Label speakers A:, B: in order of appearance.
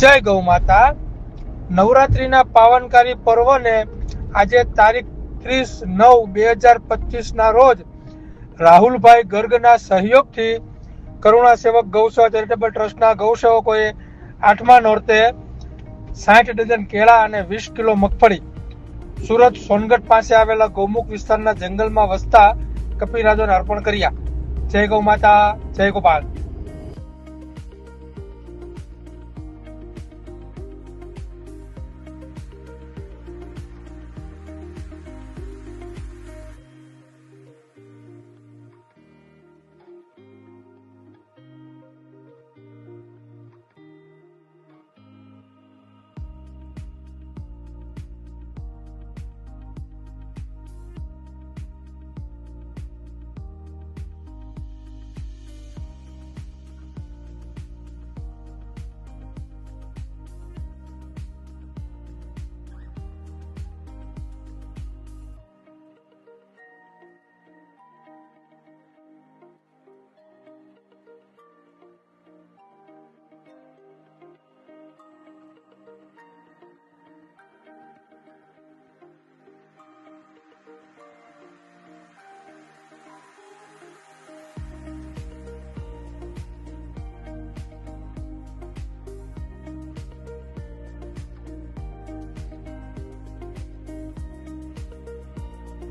A: જય ગૌ માતા. નવરાત્રિના પાવનકારી પર્વને આજે તારીખ ત્રીસ નવ બે હજાર પચીસના રોજ રાહુલભાઈ ગર્ગના સહયોગથી કરુણા સેવક ગૌસેવા ચેરિટેબલ ટ્રસ્ટના ગૌસેવકોએ આઠમા નોરતે સાઠ ડઝન કેળા અને વીસ કિલો મગફળી સુરત સોનગઢ પાસે આવેલા ગૌમુખ વિસ્તારના જંગલમાં વસતા કપિરાજોને અર્પણ કર્યા. જય ગૌ માતા, જય ગોપાલ.